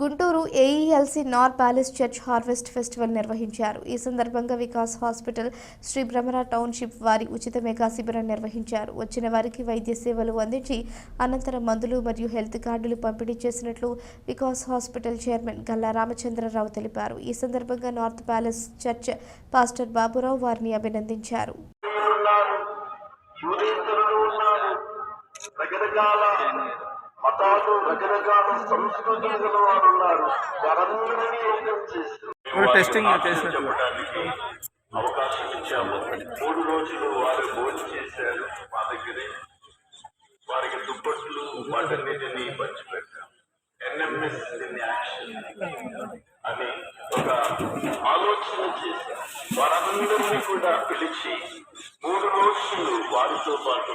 Guntur AELC నార్ palace church harvest festival నిర్వహించారు. ఈ సందర్భంగా వికాస్ హాస్పిటల్ శ్రీ భ్రమర టౌన్షిప్ వారి ఉచిత మెగా శిబిరం నిర్వహించారు. వచ్చిన వారికి వైద్య సేవలు అందించి అనంతరం మందులు మరియు హెల్త్ కార్డులు పంపిణీ చేసినట్లు వికాస్ హాస్పిటల్ చైర్మన్ గల్లా రామచంద్రరావు తెలిపారు. ఈ సందర్భంగా north palace church pastor Baburao వారిని అభినందించారు. రకరకాల మతాలు రకరకాల సంస్కృతులు గల వారు ఉన్నారు. వారందరినీ ఏకం చేసినట్టు చెప్పడానికి అవకాశం ఇచ్చాము. మూడు రోజులు వారు భోజనం చేశారు మా దగ్గరే. వారికి దుప్పట్లు వాటన్నిటిని పంచిపెట్టాం ఎన్ఎంఎస్ ఇన్ యాక్షన్ అని ఒక ఆలోచన చేశాం వారందరినీ కూడా పిలిచి మూడు రోజులు వారితో పాటు